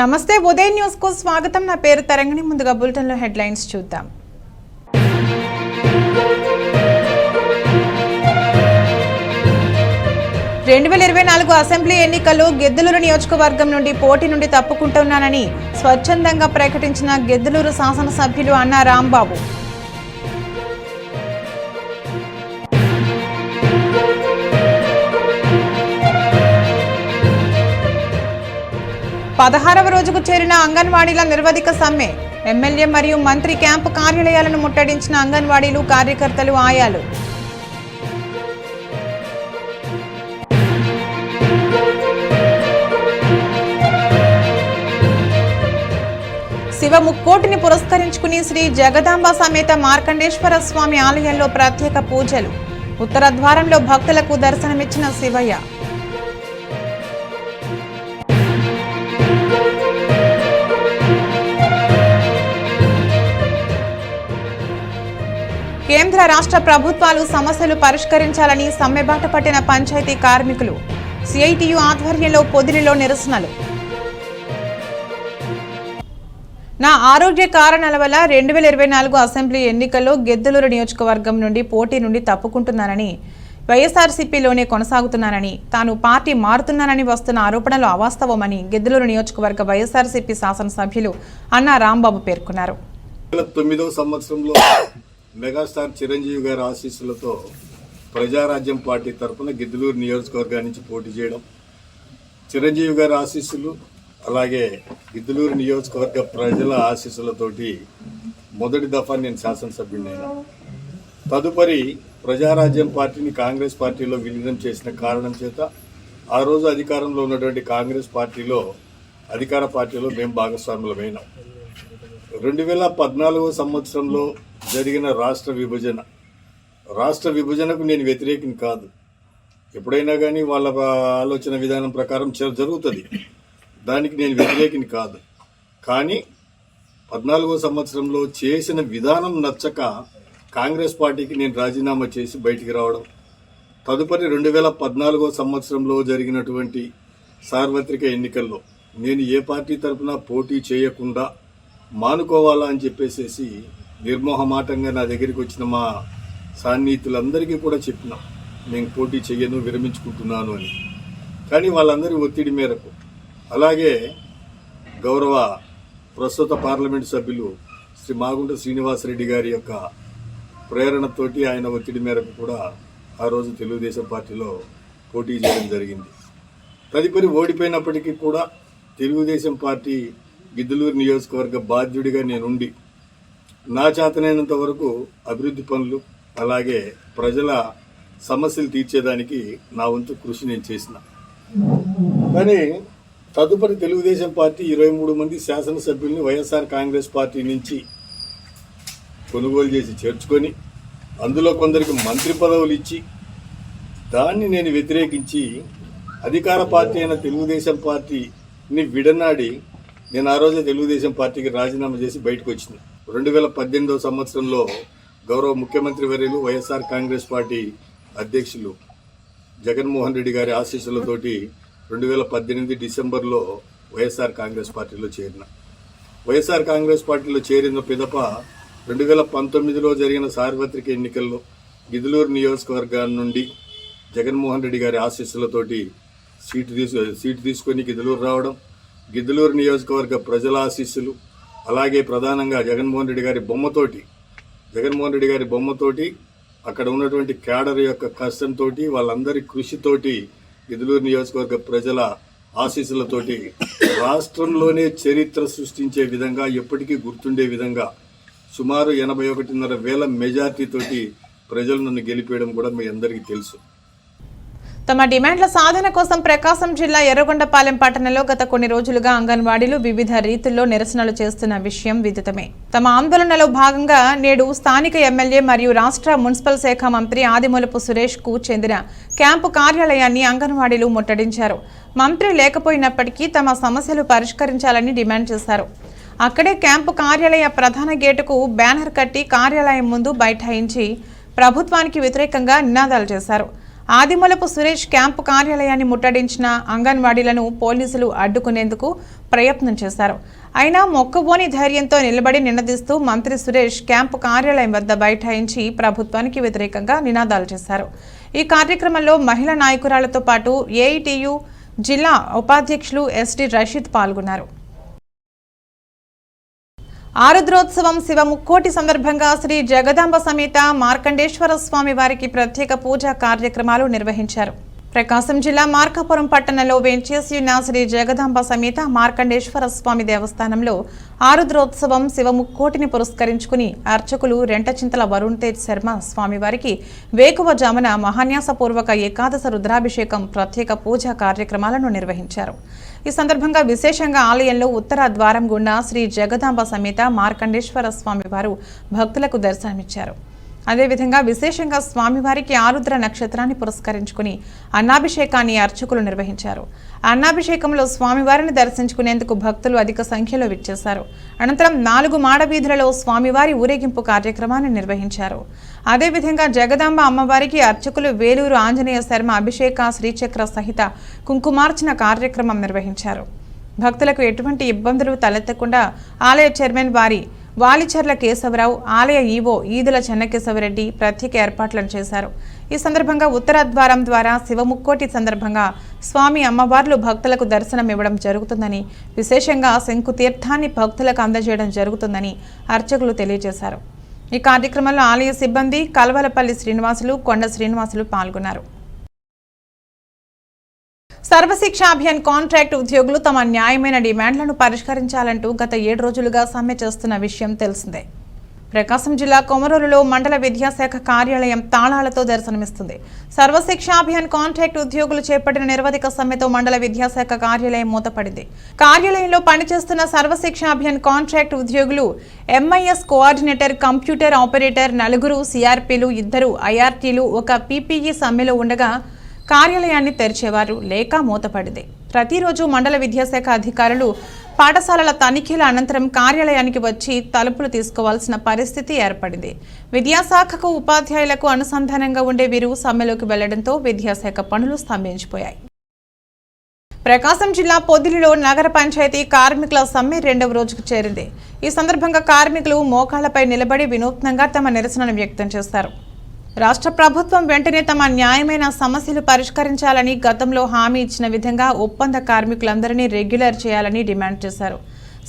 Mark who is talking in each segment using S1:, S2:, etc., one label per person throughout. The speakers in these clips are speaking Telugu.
S1: నమస్తే ఉదయం న్యూస్ కు స్వాగతం నా పేరు తరంగిణి ముందుగా బులెటిన్ లో హెడ్లైన్స్ చూద్దాం రెండు వేల ఇరవై నాలుగు అసెంబ్లీ ఎన్నికల్లో గెద్దులూరు నియోజకవర్గం నుండి పోటీ నుండి తప్పుకుంటున్నానని స్వచ్ఛందంగా ప్రకటించిన గెద్దులూరు శాసనసభ్యులు అన్న రాంబాబు పదహారవ రోజుకు చేరిన అంగన్వాడీల నిర్వధిక సమ్మె ఎమ్మెల్యే మరియు మంత్రి క్యాంపు కార్యాలయాలను ముట్టడించిన అంగన్వాడీలు కార్యకర్తలు ఆయాలు శివముక్కోటిని పురస్కరించుకుని శ్రీ జగదాంబ సమేత మార్కండేశ్వర స్వామి ఆలయంలో ప్రత్యేక పూజలు ఉత్తర ద్వారంలో భక్తులకు దర్శనమిచ్చిన శివయ్య కేంద్ర రాష్ట్ర ప్రభుత్వాలు సమస్యలు పరిష్కరించాలని సమ్మెబాట పట్టిన పంచాయతీ కార్మికులు సిఐటియు ఆధ్వర్యంలో పొదిలిలో నిరసనలు నా ఆరోగ్య కారణాల వల్ల రెండు వేల ఇరవై నాలుగు అసెంబ్లీ ఎన్నికల్లో గెద్దలూరు నియోజకవర్గం నుండి పోటీ నుండి తప్పుకుంటున్నానని వైఎస్ఆర్సీపీలోనే కొనసాగుతున్నానని తాను పార్టీ మారుతున్నానని వస్తున్న ఆరోపణలు అవాస్తవమని గెద్దలూరు నియోజకవర్గ వైఎస్ఆర్సీపీ శాసనసభ్యులు అన్నా రాంబాబు పేర్కొన్నారు
S2: మెగాస్టార్ చిరంజీవి గారి ఆశీస్సులతో ప్రజారాజ్యం పార్టీ తరఫున గిద్దలూరు నియోజకవర్గా నుంచి పోటీ చేయడం చిరంజీవి గారి ఆశీస్సులు అలాగే గిద్దలూరు నియోజకవర్గ ప్రజల ఆశీస్సులతోటి మొదటి దఫా నేను శాసనసభ్యుడినైనా తదుపరి ప్రజారాజ్యం పార్టీని కాంగ్రెస్ పార్టీలో విలీనం చేసిన కారణం చేత ఆ రోజు అధికారంలో ఉన్నటువంటి కాంగ్రెస్ పార్టీలో అధికార పార్టీలో మేము భాగస్వాములమైనాం రెండు వేల పద్నాలుగో సంవత్సరంలో జరిగిన రాష్ట్ర విభజన రాష్ట్ర విభజనకు నేను వ్యతిరేకిని కాదు ఎప్పుడైనా కానీ వాళ్ళ ఆలోచన విధానం ప్రకారం జరుగుతుంది దానికి నేను వ్యతిరేకిని కాదు కానీ పద్నాలుగో సంవత్సరంలో చేసిన విధానం నచ్చక కాంగ్రెస్ పార్టీకి నేను రాజీనామా చేసి బయటికి రావడం తదుపరి రెండు వేల పద్నాలుగో సంవత్సరంలో జరిగినటువంటి సార్వత్రిక ఎన్నికల్లో నేను ఏ పార్టీ తరఫున పోటీ చేయకుండా మానుకోవాలా అని చెప్పేసేసి నిర్మోహమాటంగా నా దగ్గరికి వచ్చిన మా సాన్నిహితులందరికీ కూడా చెప్పిన నేను పోటీ చేయను విరమించుకుంటున్నాను అని కానీ వాళ్ళందరి ఒత్తిడి మేరకు అలాగే గౌరవ ప్రస్తుత పార్లమెంట్ సభ్యులు శ్రీ మాగుంట శ్రీనివాసరెడ్డి గారి యొక్క ప్రేరణతోటి ఆయన ఒత్తిడి మేరకు కూడా ఆ రోజు తెలుగుదేశం పార్టీలో పోటీ చేయడం జరిగింది తదుపరి ఓడిపోయినప్పటికీ కూడా తెలుగుదేశం పార్టీ గిద్దలూరు నియోజకవర్గ బాధ్యుడిగా నేనుండి నా చేతనైనంత వరకు అభివృద్ధి పనులు అలాగే ప్రజల సమస్యలు తీర్చేదానికి నా వంతు కృషి నేను చేసిన కానీ తదుపరి తెలుగుదేశం పార్టీ ఇరవై మూడు మంది శాసనసభ్యుల్ని వైఎస్ఆర్ కాంగ్రెస్ పార్టీ నుంచి కొనుగోలు చేసి చేర్చుకొని అందులో కొందరికి మంత్రి పదవులు ఇచ్చి దాన్ని నేను వ్యతిరేకించి అధికార పార్టీ అయిన తెలుగుదేశం పార్టీని విడనాడి నేను ఆ రోజే తెలుగుదేశం పార్టీకి రాజీనామా చేసి బయటకు వచ్చినాను రెండు వేల పద్దెనిమిదవ సంవత్సరంలో గౌరవ ముఖ్యమంత్రి వర్యులు వైఎస్ఆర్ కాంగ్రెస్ పార్టీ అధ్యక్షులు జగన్మోహన్ రెడ్డి గారి ఆశీస్సులతోటి రెండు వేల పద్దెనిమిది డిసెంబర్లో వైఎస్ఆర్ కాంగ్రెస్ పార్టీలో చేరిన వైఎస్ఆర్ కాంగ్రెస్ పార్టీలో చేరిన పిదప రెండు వేల పంతొమ్మిదిలో జరిగిన సార్వత్రిక ఎన్నికల్లో గిదులూరు నియోజకవర్గం నుండి జగన్మోహన్ రెడ్డి గారి ఆశీస్సులతోటి సీటు తీసు సీటు తీసుకొని గిదులూరు రావడం గిద్దలూరు నియోజకవర్గ ప్రజల ఆశీస్సులు అలాగే ప్రధానంగా జగన్మోహన్ రెడ్డి గారి బొమ్మతోటి జగన్మోహన్ రెడ్డి గారి బొమ్మతోటి అక్కడ ఉన్నటువంటి క్యాడర్ యొక్క కష్టంతో వాళ్ళందరి కృషితోటి ఇదులూరు నియోజకవర్గ ప్రజల ఆశీస్సులతోటి రాష్ట్రంలోనే చరిత్ర సృష్టించే విధంగా ఎప్పటికీ గుర్తుండే విధంగా సుమారు ఎనభై ఒకటిన్నర వేల మెజార్టీతోటి ప్రజలు నన్ను గెలిపేయడం కూడా మీ అందరికీ తెలుసు
S1: తమ డిమాండ్ల సాధన కోసం ప్రకాశం జిల్లా ఎర్రగొండపాలెం పట్టణంలో గత కొన్ని రోజులుగా అంగన్వాడీలు వివిధ రీతుల్లో నిరసనలు చేస్తున్న విషయం విదితమే తమ ఆందోళనలో భాగంగా నేడు స్థానిక ఎమ్మెల్యే మరియు రాష్ట్ర మున్సిపల్ శాఖ మంత్రి ఆదిమూలపు సురేష్కు చెందిన క్యాంపు కార్యాలయాన్ని అంగన్వాడీలు ముట్టడించారు మంత్రి లేకపోయినప్పటికీ తమ సమస్యలు పరిష్కరించాలని డిమాండ్ చేశారు అక్కడే క్యాంపు కార్యాలయ ప్రధాన గేటుకు బ్యానర్ కట్టి కార్యాలయం ముందు బైఠాయించి ప్రభుత్వానికి వ్యతిరేకంగా నినాదాలు చేశారు ఆదిమలపు సురేష్ క్యాంపు కార్యాలయాన్ని ముట్టడించిన అంగన్వాడీలను పోలీసులు అడ్డుకునేందుకు ప్రయత్నం చేశారు అయినా మొక్కబోని ధైర్యంతో నిలబడి నినదిస్తూ మంత్రి సురేష్ క్యాంపు కార్యాలయం వద్ద బైఠాయించి ప్రభుత్వానికి వ్యతిరేకంగా నినాదాలు చేశారు ఈ కార్యక్రమంలో మహిళా నాయకురాలతో పాటు ఏఐటియు జిల్లా ఉపాధ్యక్షులు ఎస్డి రషీద్ పాల్గొన్నారు ఆరుద్రోత్సవం శివ ముక్కోటి సందర్భంగా శ్రీ జగదాంబ సమేత మార్కండేశ్వర స్వామి వారికి ప్రత్యేక పూజా కార్యక్రమాలు నిర్వహించారు ప్రకాశం జిల్లా మార్కాపురం పట్టణంలో వెంచేసిన శ్రీ జగదాంబ సమేత మార్కండేశ్వర స్వామి దేవస్థానంలో ఆరుద్రోత్సవం శివముక్కోటిని పురస్కరించుకుని అర్చకులు రెంటచింతల వరుణ్ తేజ్ శర్మ స్వామివారికి వేకువజామున మహాన్యాసపూర్వక ఏకాదశ రుద్రాభిషేకం ప్రత్యేక పూజా కార్యక్రమాలను నిర్వహించారు ఈ సందర్భంగా విశేషంగా ఆలయంలో ఉత్తర ద్వారం గుండా శ్రీ జగదాంబ సమేత మార్కండేశ్వర స్వామివారు భక్తులకు దర్శనమిచ్చారు అదేవిధంగా విశేషంగా స్వామివారికి ఆరుద్ర నక్షత్రాన్ని పురస్కరించుకుని అన్నాభిషేకాన్ని అర్చకులు నిర్వహించారు అన్నాభిషేకంలో స్వామివారిని దర్శించుకునేందుకు భక్తులు అధిక సంఖ్యలో విచ్చేశారు అనంతరం నాలుగు మాడవీధులలో స్వామివారి ఊరేగింపు కార్యక్రమాన్ని నిర్వహించారు అదేవిధంగా జగదాంబ అమ్మవారికి అర్చకులు వేలూరు ఆంజనేయ శర్మ అభిషేక శ్రీచక్ర సహిత కుంకుమార్చన కార్యక్రమం నిర్వహించారు భక్తులకు ఎటువంటి ఇబ్బందులు తలెత్తకుండా ఆలయ చైర్మన్ వారి వాలిచర్ల కేశవరావు ఆలయ ఈవో ఈదుల చెన్నకేశవరెడ్డి ప్రత్యేక ఏర్పాట్లను చేశారు ఈ సందర్భంగా ఉత్తరద్వారం ద్వారా శివముక్కోటి సందర్భంగా స్వామి అమ్మవార్లు భక్తులకు దర్శనం ఇవ్వడం జరుగుతుందని విశేషంగా శంకుతీర్థాన్ని భక్తులకు అందజేయడం జరుగుతుందని అర్చకులు తెలియజేశారు ఈ కార్యక్రమంలో ఆలయ సిబ్బంది కల్వలపల్లి శ్రీనివాసులు కొండ శ్రీనివాసులు పాల్గొన్నారు సర్వశిక్ష అభియాన్ కాంట్రాక్ట్ ఉద్యోగులు తమ న్యాయమైన డిమాండ్లను పరిష్కరించాలంటూ గత ఏడు రోజులుగా సమ్మె చేస్తున్న విషయం తెలిసిందే ప్రకాశం జిల్లా కొమరూరులో మండల విద్యాశాఖ కార్యాలయం తాళాలతో దర్శనమిస్తుంది సర్వశిక్ష అభియాన్ కాంట్రాక్ట్ ఉద్యోగులు చేపట్టిన నిరవధిక సమ్మెతో మండల విద్యాశాఖ కార్యాలయం మూతపడింది కార్యాలయంలో పనిచేస్తున్న సర్వశిక్ష అభియాన్ కాంట్రాక్ట్ ఉద్యోగులు ఎంఐఎస్ కోఆర్డినేటర్ కంప్యూటర్ ఆపరేటర్ నలుగురు సిఆర్పీలు ఇద్దరు ఐఆర్టీలు ఒక పీపీఈ e సమ్మెలో ఉండగా కార్యాలయాన్ని తెరిచేవారు లేక మూతపడిదే ప్రతిరోజు మండల విద్యాశాఖ అధికారులు పాఠశాలల తనిఖీల అనంతరం కార్యాలయానికి వచ్చి తలుపులు తీసుకోవాల్సిన పరిస్థితి ఏర్పడింది విద్యాశాఖకు ఉపాధ్యాయులకు అనుసంధానంగా ఉండే వీరు సమ్మెలోకి వెళ్లడంతో విద్యాశాఖ పనులు స్తంభించిపోయాయి ప్రకాశం జిల్లా పొదిలిలో నగర పంచాయతీ కార్మికుల సమ్మె రెండవ రోజుకు చేరింది ఈ సందర్భంగా కార్మికులు మోకాళ్లపై నిలబడి వినూత్నంగా తమ నిరసనను వ్యక్తం చేశారు రాష్ట్ర ప్రభుత్వం వెంటనే తమ న్యాయమైన సమస్యలు పరిష్కరించాలని గతంలో హామీ ఇచ్చిన విధంగా ఒప్పంద కార్మికులందరినీ రెగ్యులర్ చేయాలని డిమాండ్ చేశారు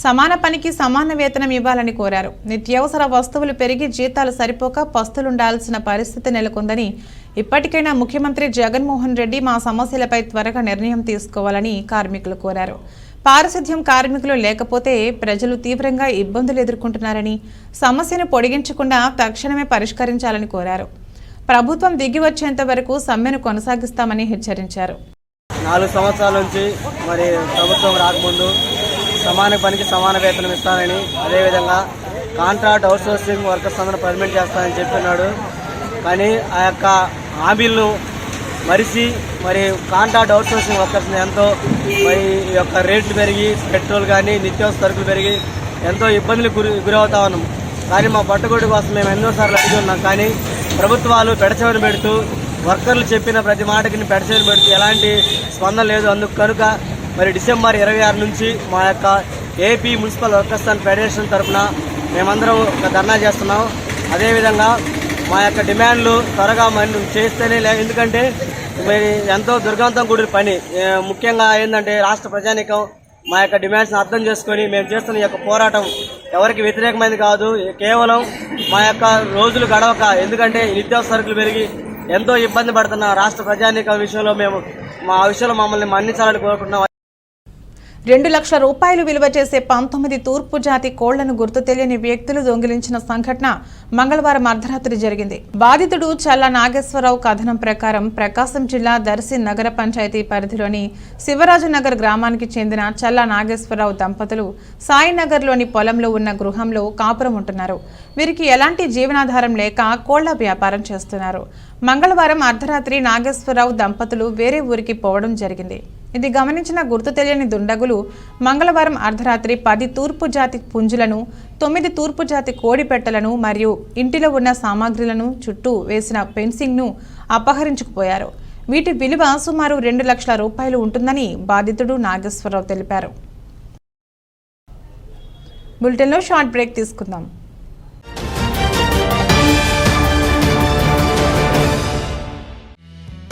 S1: సమాన పనికి సమాన వేతనం ఇవ్వాలని కోరారు నిత్యావసర వస్తువులు పెరిగి జీతాలు సరిపోక పస్తులుండాల్సిన పరిస్థితి నెలకొందని ఇప్పటికైనా ముఖ్యమంత్రి జగన్మోహన్ రెడ్డి మా సమస్యలపై త్వరగా నిర్ణయం తీసుకోవాలని కార్మికులు కోరారు పారిశుధ్యం కార్మికులు లేకపోతే ప్రజలు తీవ్రంగా ఇబ్బందులు ఎదుర్కొంటున్నారని సమస్యను పొడిగించకుండా తక్షణమే పరిష్కరించాలని కోరారు ప్రభుత్వం దిగి వచ్చేంత వరకు సమ్మెను కొనసాగిస్తామని హెచ్చరించారు
S3: నాలుగు సంవత్సరాల నుంచి మరి ప్రభుత్వం రాకముందు సమాన పనికి సమాన వేతనం ఇస్తానని అదేవిధంగా కాంట్రాక్ట్ అవుట్ సోర్సింగ్ వర్కర్స్ అందరూ పర్మిట్ చేస్తానని చెప్పినాడు కానీ ఆ యొక్క హామీలను మరిసి మరి కాంట్రాక్ట్ అవుట్ సోర్సింగ్ వర్కర్స్ని ఎంతో మరి ఈ యొక్క రేట్లు పెరిగి పెట్రోల్ కానీ నిత్యావసర సరుకులు పెరిగి ఎంతో ఇబ్బందులు గురి గురవుతా ఉన్నాం కానీ మా పట్టుకోటి కోసం మేము ఎన్నోసార్లు అడిగి ఉన్నాం కానీ ప్రభుత్వాలు పెడచవని పెడుతూ వర్కర్లు చెప్పిన ప్రతి మాటకి పెడచవని పెడుతూ ఎలాంటి స్పందన లేదు అందుకు కనుక మరి డిసెంబర్ ఇరవై ఆరు నుంచి మా యొక్క AP municipal workers and federation తరఫున మేమందరం ఒక ధర్నా చేస్తున్నాం అదేవిధంగా మా యొక్క డిమాండ్లు త్వరగా మరి చేస్తేనే లే ఎందుకంటే మరి ఎంతో దుర్గంతం కూడిన పని ముఖ్యంగా ఏంటంటే రాష్ట్ర ప్రజానికం మా యొక్క డిమాండ్స్ని అర్థం చేసుకొని మేము చేస్తున్న యొక్క పోరాటం ఎవరికి వ్యతిరేకమైనది కాదు కేవలం మా యొక్క రోజులు గడవక ఎందుకంటే నిత్యావ సరుకులు పెరిగి ఎంతో ఇబ్బంది పడుతున్న రాష్ట్ర ప్రజానీక విషయంలో మేము మా విషయంలో మమ్మల్ని మన్నించాలని కోరుకుంటున్నాం
S1: రెండు లక్షల రూపాయలు విలువ చేసే పంతొమ్మిది తూర్పు జాతి కోళ్లను గుర్తు తెలియని వ్యక్తులు దొంగిలించిన సంఘటన మంగళవారం అర్ధరాత్రి జరిగింది బాధితుడు చల్ల నాగేశ్వరరావు కథనం ప్రకారం ప్రకాశం జిల్లా దర్శి నగర పంచాయతీ పరిధిలోని శివరాజనగర్ గ్రామానికి చెందిన చల్ల నాగేశ్వరరావు దంపతులు సాయినగర్లోని పొలంలో ఉన్న గృహంలో కాపురం ఉంటున్నారు వీరికి ఎలాంటి జీవనాధారం లేక కోళ్ల వ్యాపారం చేస్తున్నారు మంగళవారం అర్ధరాత్రి నాగేశ్వరరావు దంపతులు వేరే ఊరికి పోవడం జరిగింది ఇది గమనించిన గుర్తు తెలియని దుండగులు మంగళవారం అర్ధరాత్రి పది తూర్పు జాతి పుంజులను తొమ్మిది తూర్పు జాతి కోడి పెట్టలను మరియు ఇంటిలో ఉన్న సామాగ్రిలను చుట్టూ వేసిన ఫెన్సింగ్ను అపహరించుకుపోయారు వీటి విలువ సుమారు రెండు లక్షల రూపాయలు ఉంటుందని బాధితుడు నాగేశ్వరరావు తెలిపారు బులెటిన్లో షార్ట్ బ్రేక్ తీసుకుందాం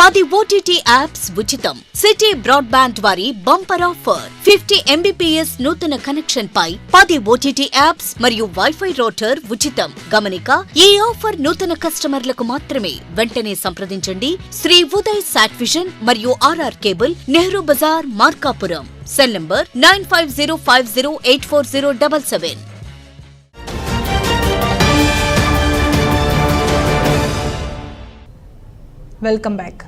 S4: పది ఓటీటీ యాప్స్ ఉచితం సిటీ బ్రాడ్బ్యాండ్ వారి బంపర్ ఆఫర్ ఫిఫ్టీ ఎంబీపీఎస్ నూతన కనెక్షన్ పై పది ఓటీటీ యాప్స్ మరియు వైఫై రోటర్ ఉచితం గమనిక ఈ ఆఫర్ నూతన కస్టమర్లకు మాత్రమే వెంటనే సంప్రదించండి శ్రీ ఉదయ్ సాట్విజన్ మరియు RR cable Nehru Bazar Markapuram cell number nine five zero five zero eight four zero double seven
S5: welcome back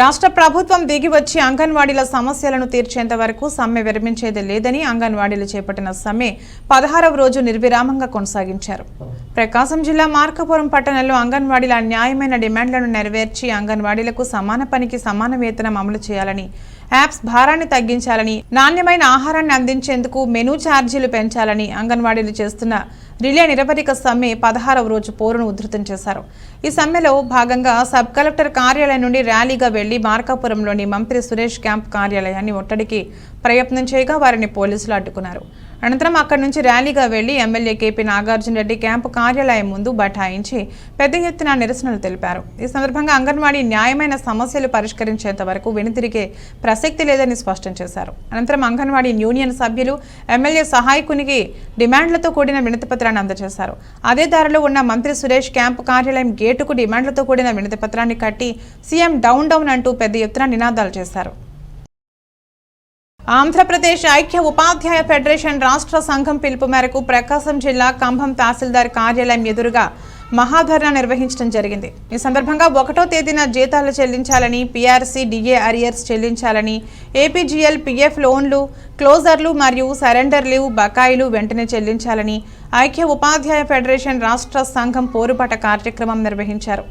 S1: రాష్ట్ర ప్రభుత్వం దిగి వచ్చి అంగన్వాడీల సమస్యలను తీర్చేంత వరకు సమ్మె విరమించేది లేదని అంగన్వాడీలు చేపట్టిన సమ్మె పదహారవ రోజు నిర్విరామంగా కొనసాగించారు ప్రకాశం జిల్లా మార్కపురం పట్టణంలో అంగన్వాడీల న్యాయమైన డిమాండ్లను నెరవేర్చి అంగన్వాడీలకు సమాన పనికి సమాన వేతనం అమలు చేయాలని యాప్స్ భారాన్ని తగ్గించాలని నాణ్యమైన ఆహారాన్ని అందించేందుకు మెనూ ఛార్జీలు పెంచాలని అంగన్వాడీలు చేస్తున్న రిలే నిరవధిక సమ్మె పదహారవ రోజు పోరును ఉధృతం చేశారు ఈ సమ్మెలో భాగంగా సబ్ కలెక్టర్ కార్యాలయం నుండి ర్యాలీగా వెళ్లి మార్కాపురంలోని మంత్రి సురేష్ క్యాంప్ కార్యాలయాన్ని ఒట్టడికి ప్రయత్నం చేయగా వారిని పోలీసులు అడ్డుకున్నారు అనంతరం అక్కడి నుంచి ర్యాలీగా వెళ్లి MLA K P Nagarjuna Reddy camp కార్యాలయం ముందు బఠాయించి పెద్ద ఎత్తున నిరసనలు తెలిపారు ఈ సందర్భంగా అంగన్వాడీ న్యాయమైన సమస్యలు పరిష్కరించేంత వరకు వెనుతిరిగే ప్రసక్తి లేదని స్పష్టం చేశారు అనంతరం అంగన్వాడీ యూనియన్ సభ్యులు ఎమ్మెల్యే సహాయకునికి డిమాండ్లతో కూడిన వినతిపత్రాన్ని అందజేశారు అదే దారిలో ఉన్న మంత్రి సురేష్ క్యాంపు కార్యాలయం గేటుకు డిమాండ్లతో కూడిన వినతిపత్రాన్ని కట్టి సీఎం డౌన్ డౌన్ అంటూ పెద్ద ఎత్తున నినాదాలు చేశారు ఆంధ్రప్రదేశ్ ఐక్య ఉపాధ్యాయ ఫెడరేషన్ రాష్ట్ర సంఘం పిలుపు మేరకు ప్రకాశం జిల్లా కంభం తహసీల్దార్ కార్యాలయం ఎదురుగా మహాధర్నా నిర్వహించడం జరిగింది ఈ సందర్భంగా ఒకటో తేదీన జీతాలు చెల్లించాలని పీఆర్సీ డిఏ అరియర్స్ చెల్లించాలని ఏపీజీఎల్ పీఎఫ్ లోన్లు క్లోజర్లు మరియు సరెండర్లు బకాయిలు వెంటనే చెల్లించాలని ఐక్య ఉపాధ్యాయ ఫెడరేషన్ రాష్ట్ర సంఘం పోరుపాట కార్యక్రమం నిర్వహించారు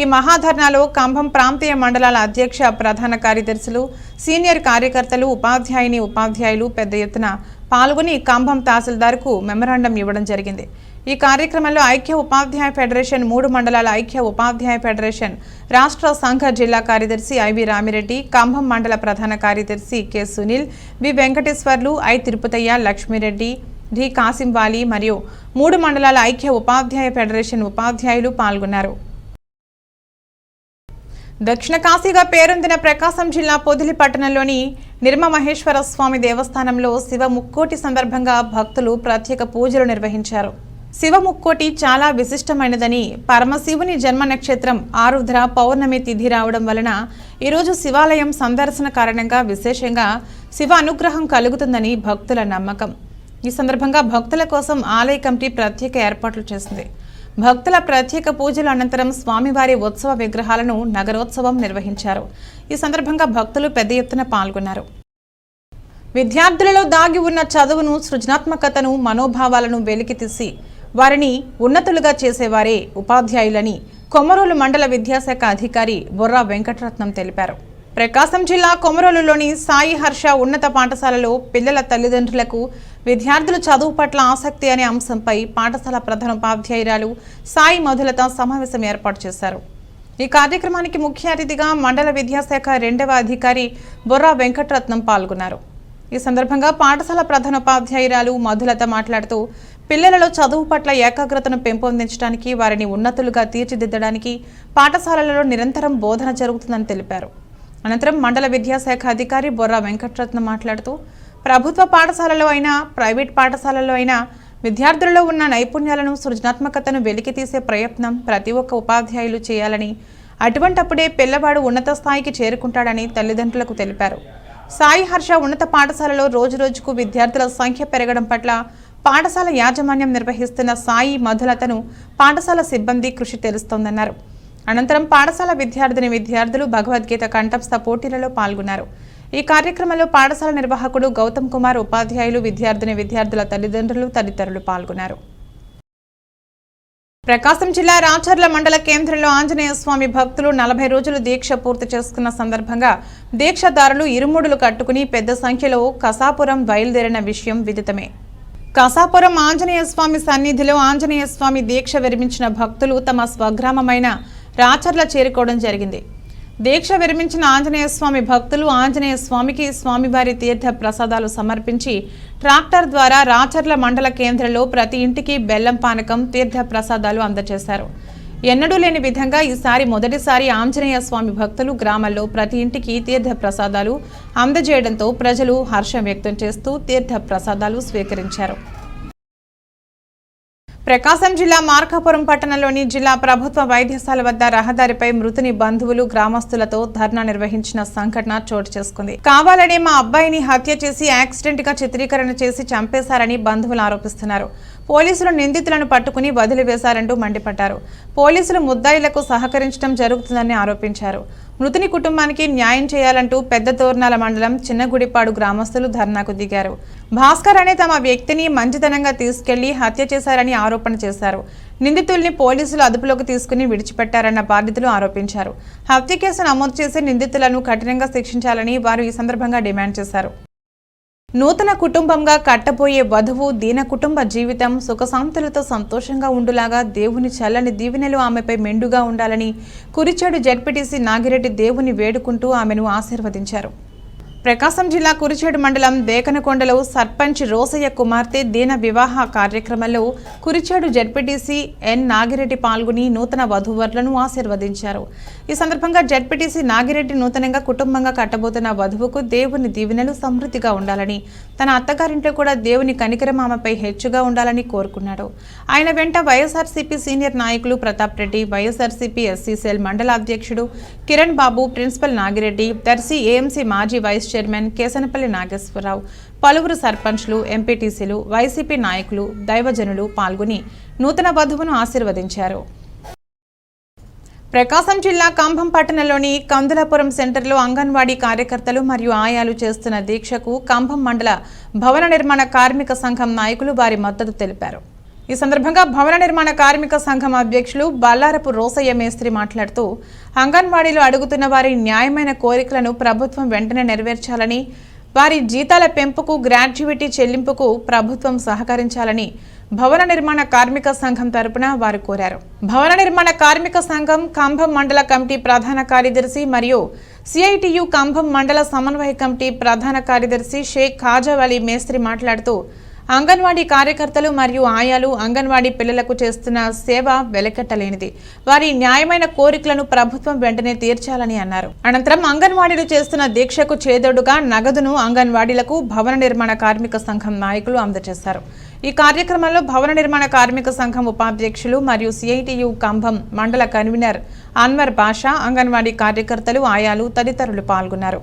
S1: ఈ మహాధర్నాలో కంభం ప్రాంతీయ మండలాల అధ్యక్ష ప్రధాన కార్యదర్శులు సీనియర్ కార్యకర్తలు ఉపాధ్యాయుని ఉపాధ్యాయులు పెద్ద ఎత్తున పాల్గొని కంభం తహసీల్దార్కు మెమరాండం ఇవ్వడం జరిగింది ఈ కార్యక్రమంలో ఐక్య ఉపాధ్యాయ ఫెడరేషన్ మూడు మండలాల ఐక్య ఉపాధ్యాయ ఫెడరేషన్ రాష్ట్ర సంఘ జిల్లా కార్యదర్శి ఐవి రామిరెడ్డి కంభం మండల ప్రధాన కార్యదర్శి K Sunil V Venkateswarlu I Tirupatayya Lakshmi Reddy D Kasimvali మరియు మూడు మండలాల ఐక్య ఉపాధ్యాయ ఫెడరేషన్ ఉపాధ్యాయులు పాల్గొన్నారు దక్షిణ కాశీగా పేరొందిన ప్రకాశం జిల్లా పొదిలి పట్టణంలోని నిర్మమహేశ్వర స్వామి దేవస్థానంలో శివ ముక్కోటి సందర్భంగా భక్తులు ప్రత్యేక పూజలు నిర్వహించారు శివ ముక్కోటి చాలా విశిష్టమైనదని పరమశివుని జన్మ నక్షత్రం ఆరుద్ర పౌర్ణమి తిథి రావడం వలన ఈరోజు శివాలయం సందర్శన కారణంగా విశేషంగా శివ అనుగ్రహం కలుగుతుందని భక్తుల నమ్మకం ఈ సందర్భంగా భక్తుల కోసం ఆలయ కమిటీ ప్రత్యేక ఏర్పాట్లు చేసింది భక్తుల ప్రత్యేక పూజల అనంతరం స్వామివారి ఉత్సవ విగ్రహాలను నగరోత్సవం నిర్వహించారు ఈ సందర్భంగా భక్తులు పెద్ద ఎత్తున పాల్గొన్నారు విద్యార్థులలో దాగి ఉన్న చదువును సృజనాత్మకతను మనోభావాలను వెలికితీసి వారిని ఉన్నతులుగా చేసేవారే ఉపాధ్యాయులని కొమరూలు మండల విద్యాశాఖ అధికారి బొర్రా వెంకటరత్నం తెలిపారు ప్రకాశం జిల్లా కొమరోలులోని సాయి హర్ష ఉన్నత పాఠశాలలో పిల్లల తల్లిదండ్రులకు విద్యార్థుల చదువు పట్ల ఆసక్తి అనే అంశంపై పాఠశాల ప్రధాన ఉపాధ్యాయురాలు సాయి మధులత సమావేశం ఏర్పాటు చేశారు ఈ కార్యక్రమానికి ముఖ్య అతిథిగా మండల విద్యాశాఖ రెండవ అధికారి బొర్రా వెంకటరత్నం పాల్గొన్నారు ఈ సందర్భంగా పాఠశాల ప్రధాన ఉపాధ్యాయురాలు మధులత మాట్లాడుతూ పిల్లలలో చదువు పట్ల ఏకాగ్రతను పెంపొందించడానికి వారిని ఉన్నతులుగా తీర్చిదిద్దడానికి పాఠశాలలలో నిరంతరం బోధన జరుగుతుందని తెలిపారు అనంతరం మండల విద్యాశాఖ అధికారి బొర్రా వెంకటరత్న మాట్లాడుతూ ప్రభుత్వ పాఠశాలలో అయినా ప్రైవేట్ పాఠశాలలో అయినా విద్యార్థులలో ఉన్న నైపుణ్యాలను సృజనాత్మకతను వెలికితీసే ప్రయత్నం ప్రతి ఒక్క ఉపాధ్యాయులు చేయాలని అటువంటప్పుడే పిల్లవాడు ఉన్నత స్థాయికి చేరుకుంటాడని తల్లిదండ్రులకు తెలిపారు సాయి హర్ష ఉన్నత పాఠశాలలో రోజురోజుకు విద్యార్థుల సంఖ్య పెరగడం పట్ల పాఠశాల యాజమాన్యం నిర్వహిస్తున్న సాయి మధులతను పాఠశాల సిబ్బంది కృషి తెలుస్తోందన్నారు అనంతరం పాఠశాల విద్యార్థిని విద్యార్థులు భగవద్గీత కంఠస్థ పోటీలలో పాల్గొన్నారు ఈ కార్యక్రమంలో పాఠశాల నిర్వాహకుడు గౌతమ్ కుమార్ ఉపాధ్యాయులు విద్యార్థిని విద్యార్థుల తల్లిదండ్రులు తదితరులు పాల్గొన్నారు ప్రకాశం జిల్లా రాచర్ల మండల కేంద్రంలో ఆంజనేయ స్వామి భక్తులు నలభై రోజులు దీక్ష పూర్తి చేసుకున్న సందర్భంగా దీక్షదారులు ఇరుముడులు కట్టుకుని పెద్ద సంఖ్యలో కసాపురం బయలుదేరిన విషయం విదితమే కసాపురం ఆంజనేయ స్వామి సన్నిధిలో ఆంజనేయ స్వామి దీక్ష విరమించిన భక్తులు తమ స్వగ్రామమైన రాచర్ల చేరుకోవడం జరిగింది దీక్ష విరమించిన ఆంజనేయ స్వామి భక్తులు ఆంజనేయ స్వామికి స్వామివారి తీర్థ ప్రసాదాలు సమర్పించి ట్రాక్టర్ ద్వారా రాచర్ల మండల కేంద్రంలో ప్రతి ఇంటికి బెల్లం పానకం తీర్థ ప్రసాదాలు అందజేశారు ఎన్నడూ లేని విధంగా ఈసారి మొదటిసారి ఆంజనేయ స్వామి భక్తులు గ్రామాల్లో ప్రతి ఇంటికి తీర్థ ప్రసాదాలు అందజేయడంతో ప్రజలు హర్షం వ్యక్తం చేస్తూ తీర్థ ప్రసాదాలు స్వీకరించారు ప్రకాశం జిల్లా మార్కాపురం పట్టణంలోని జిల్లా ప్రభుత్వ వైద్యశాల వద్ద రహదారిపై మృతుని బంధువులు గ్రామస్తులతో ధర్నా నిర్వహించిన సంఘటన చోటు చేసుకుంది కావాలనే మా అబ్బాయిని హత్య చేసి యాక్సిడెంట్ గా చిత్రీకరణ చేసి చంపేశారని బంధువులు ఆరోపిస్తున్నారు పోలీసులు నిందితులను పట్టుకుని వదిలివేశారంటూ మండిపడ్డారు పోలీసులు ముద్దాయిలకు సహకరించడం జరుగుతుందని ఆరోపించారు మృతుని కుటుంబానికి న్యాయం చేయాలంటూ పెద్ద తోర్నాల మండలం చిన్నగుడిపాడు గ్రామస్తులు ధర్నాకు దిగారు భాస్కర్ అనే తమ వ్యక్తిని మంచితనంగా తీసుకెళ్లి హత్య చేశారని ఆరోపణ చేశారు నిందితుల్ని పోలీసులు అదుపులోకి తీసుకుని విడిచిపెట్టారన్న బాధితులు ఆరోపించారు హత్య కేసు నమోదు చేసి నిందితులను కఠినంగా శిక్షించాలని వారు ఈ సందర్భంగా డిమాండ్ చేశారు నూతన కుటుంబంగా కట్టబోయే వధువు దీన కుటుంబ జీవితం సుఖశాంతులతో సంతోషంగా ఉండులాగా దేవుని చల్లని దీవెనలు ఆమెపై మెండుగా ఉండాలని కురిచాడు జడ్పిటిసి నాగిరెడ్డి దేవుని వేడుకుంటూ ఆమెను ఆశీర్వదించారు ప్రకాశం జిల్లా కురిచేడు మండలం దేకనకొండలో సర్పంచ్ రోసయ్య కుమార్తె దీన వివాహ కార్యక్రమంలో కురిచేడు జడ్పీటీసీ ఎన్ నాగిరెడ్డి పాల్గొని నూతన వధువరులను ఆశీర్వదించారు ఈ సందర్భంగా జడ్పీటీసీ నాగిరెడ్డి నూతనంగా కుటుంబంగా కట్టబోతున్న వధువుకు దేవుని దీవెనలు సమృద్ధిగా ఉండాలని తన అత్తగారింట్లో కూడా దేవుని కనికరం ఆమెపై హెచ్చుగా ఉండాలని కోరుకున్నాడు ఆయన వెంట వైఎస్ఆర్సీపీ సీనియర్ నాయకులు ప్రతాప్ రెడ్డి వైఎస్ఆర్సీపీ ఎస్సీసీఎల్ మండల అధ్యక్షుడు కిరణ్ బాబు ప్రిన్సిపల్ నాగిరెడ్డి దర్శి ఏఎంసీ మాజీ వైస్ చైర్మన్ కేసనపల్లి నాగేశ్వరరావు పలువురు సర్పంచ్లు ఎంపీటీసీలు వైసీపీ నాయకులు దైవజనులు పాల్గొని నూతన వధువును ఆశీర్వదించారు ప్రకాశం జిల్లా కంభం పట్టణంలోని కందులాపురం సెంటర్లో అంగన్వాడీ కార్యకర్తలు మరియు ఆయాలు చేస్తున్న దీక్షకు కంభం మండల భవన నిర్మాణ కార్మిక సంఘం నాయకులు వారి మద్దతు తెలిపారు ఈ సందర్భంగా భవన నిర్మాణ కార్మిక సంఘం అధ్యక్షులు బల్లారపు రోసయ్య మేస్త్రి మాట్లాడుతూ అంగన్వాడీలో అడుగుతున్న వారి న్యాయమైన కోరికలను ప్రభుత్వం వెంటనే నెరవేర్చాలని వారి జీతాల పెంపుకు గ్రాడ్యుయేటీ చెల్లింపుకు ప్రభుత్వం సహకరించాలని భవన నిర్మాణ కార్మిక సంఘం తరపున వారు కోరారు భవన నిర్మాణ కార్మిక సంఘం కంభం మండల కమిటీ ప్రధాన కార్యదర్శి మరియు సిఐటియు కంభం మండల సమన్వయ కమిటీ ప్రధాన కార్యదర్శి షేక్ ఖాజావలి మేస్త్రి మాట్లాడుతూ అంగన్వాడీ కార్యకర్తలు మరియు ఆయాలు అంగన్వాడీ పిల్లలకు చేస్తున్న సేవ వెలకట్టలేనిది వారి న్యాయమైన కోరికలను ప్రభుత్వం వెంటనే తీర్చాలని అన్నారు అనంతరం అంగన్వాడీలు చేస్తున్న దీక్షకు చేదోడుగా నగదును అంగన్వాడీలకు భవన నిర్మాణ కార్మిక సంఘం నాయకులు అందజేశారు ఈ కార్యక్రమంలో భవన నిర్మాణ కార్మిక సంఘం ఉపాధ్యక్షులు మరియు సిఐటియు కంభం మండల కన్వీనర్ అన్వర్ బాషా అంగన్వాడీ కార్యకర్తలు ఆయాలు తదితరులు పాల్గొన్నారు